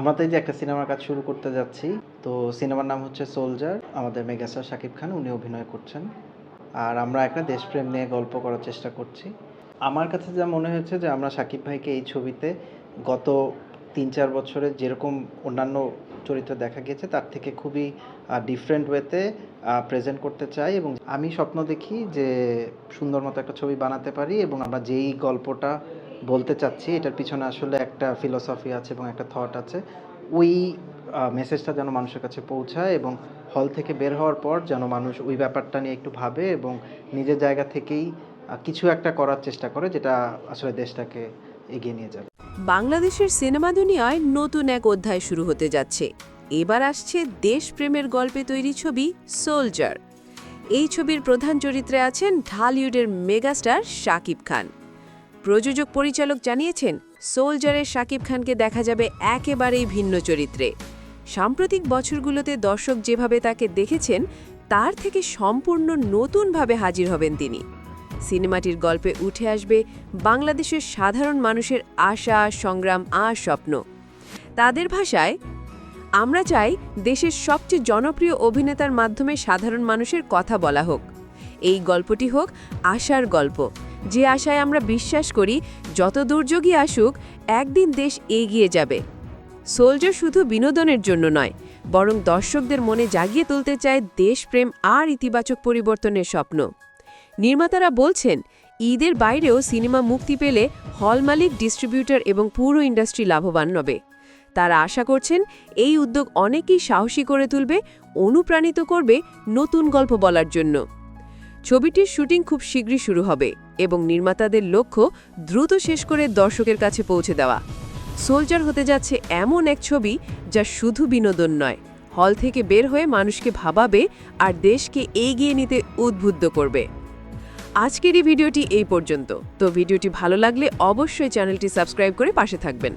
আমাদের যে একটা সিনেমার কাজ শুরু করতে যাচ্ছি, তো সিনেমার নাম হচ্ছে সোলজার আমাদের মেগাস্টার শাকিব খান, উনি অভিনয় করছেন। আর আমরা একটা দেশপ্রেম নিয়ে গল্প করার চেষ্টা করছি। আমার কাছে যা মনে হয়েছে যে আমরা শাকিব ভাইকে এই ছবিতে গত তিন চার বছরে যেরকম অন্যান্য চরিত্র দেখা গিয়েছে, তার থেকে খুবই ডিফারেন্ট ওয়েতে প্রেজেন্ট করতে চাই এবং আমি স্বপ্ন দেখি যে সুন্দর মতো একটা ছবি বানাতে পারি এবং আমরা যেই গল্পটা বলতে চাচ্ছি, এটার পিছনে আসলে একটা ফিলোসফি আছে এবং একটা থট আছে। ওই মেসেজটা যেন মানুষের কাছে পৌঁছায় এবং হল থেকে বের হওয়ার পর যেন মানুষ ওই ব্যাপারটা নিয়ে একটু ভাবে এবং নিজের জায়গা থেকেই কিছু একটা করার চেষ্টা করে যেটা আসলে দেশটাকে এগিয়ে নিয়ে যাবে। বাংলাদেশের সিনেমা দুনিয়ায় নতুন এক অধ্যায় শুরু হতে যাচ্ছে। এবার আসছে দেশপ্রেমের গল্পে তৈরি ছবি সোলজার এই ছবির প্রধান চরিত্রে আছেন ঢালিউডের মেগাস্টার শাকিব খান। প্রযোজক পরিচালক জানিয়েছেন, সোলজারের শাকিব খানকে দেখা যাবে একেবারেই ভিন্ন চরিত্রে। সাম্প্রতিক বছরগুলোতে দর্শক যেভাবে তাকে দেখেছেন, তার থেকে সম্পূর্ণ নতুনভাবে হাজির হবেন তিনি। সিনেমাটির গল্পে উঠে আসবে বাংলাদেশের সাধারণ মানুষের আশা, সংগ্রাম আর স্বপ্ন। তাদের ভাষায়, আমরা চাই দেশের সবচেয়ে জনপ্রিয় অভিনেতার মাধ্যমে সাধারণ মানুষের কথা বলা হোক। এই গল্পটি হোক আশার গল্প। যে আশায় আমরা বিশ্বাস করি, যত দুর্যোগই আসুক, একদিন দেশ এগিয়ে যাবে। সোলজার শুধু বিনোদনের জন্য নয়, বরং দর্শকদের মনে জাগিয়ে তুলতে চায় দেশপ্রেম আর ইতিবাচক পরিবর্তনের স্বপ্ন। নির্মাতারা বলছেন, ঈদের বাইরেও সিনেমা মুক্তি পেলে হল মালিক, ডিস্ট্রিবিউটর এবং পুরো ইন্ডাস্ট্রি লাভবান হবে। তারা আশা করছেন, এই উদ্যোগ অনেকেই সাহসী করে তুলবে, অনুপ্রাণিত করবে নতুন গল্প বলার জন্য। ছবিটির শুটিং খুব শীঘ্রই শুরু হবে এবং নির্মাতাদের লক্ষ্য দ্রুত শেষ করে দর্শকের কাছে পৌঁছে দেওয়া। সোলজার হতে যাচ্ছে এমন এক ছবি যা শুধু বিনোদন নয়, হল থেকে বের হয়ে মানুষকে ভাবাবে আর দেশকে এগিয়ে নিতে উদ্বুদ্ধ করবে। আজকের এই ভিডিওটি এই পর্যন্ত। তো ভিডিওটি ভালো লাগলে অবশ্যই চ্যানেলটি সাবস্ক্রাইব করে পাশে থাকবেন।